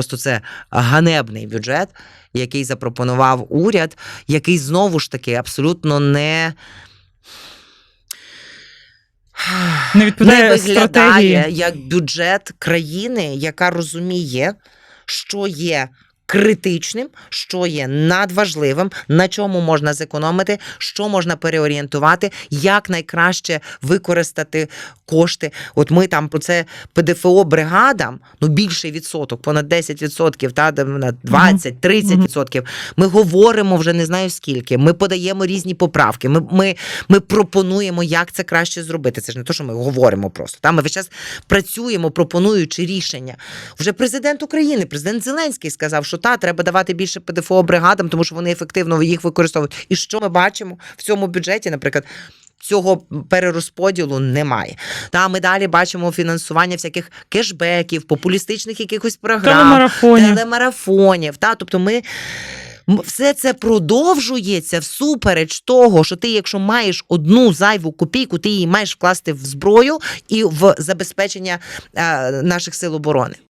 Просто це ганебний бюджет, який запропонував уряд, який знову ж таки абсолютно не. Не відповідає не виглядає стратегії. як бюджет країни, яка розуміє, що є критичним, що є надважливим, на чому можна зекономити, що можна переорієнтувати, як найкраще використати кошти. От ми там про це ПДФО бригадам, ну більший відсоток, понад 10%, та на 20-30%. Ми говоримо вже не знаю скільки. Ми подаємо різні поправки. Ми, ми, ми пропонуємо, як це краще зробити. Це ж не те, що ми говоримо просто. Та ми весь час працюємо, пропонуючи рішення. Вже президент України, президент Зеленський сказав, що та треба давати більше ПДФО бригадам, тому що вони ефективно їх використовують. І що ми бачимо в цьому бюджеті, наприклад. Цього перерозподілу немає. Та ми далі бачимо фінансування всяких кешбеків, популістичних якихось програм, Телемарафонів. телемарафонів. Та? Тобто ми. Все це продовжується всупереч того, що ти, якщо маєш одну зайву копійку, ти її маєш вкласти в зброю і в забезпечення е, наших сил оборони.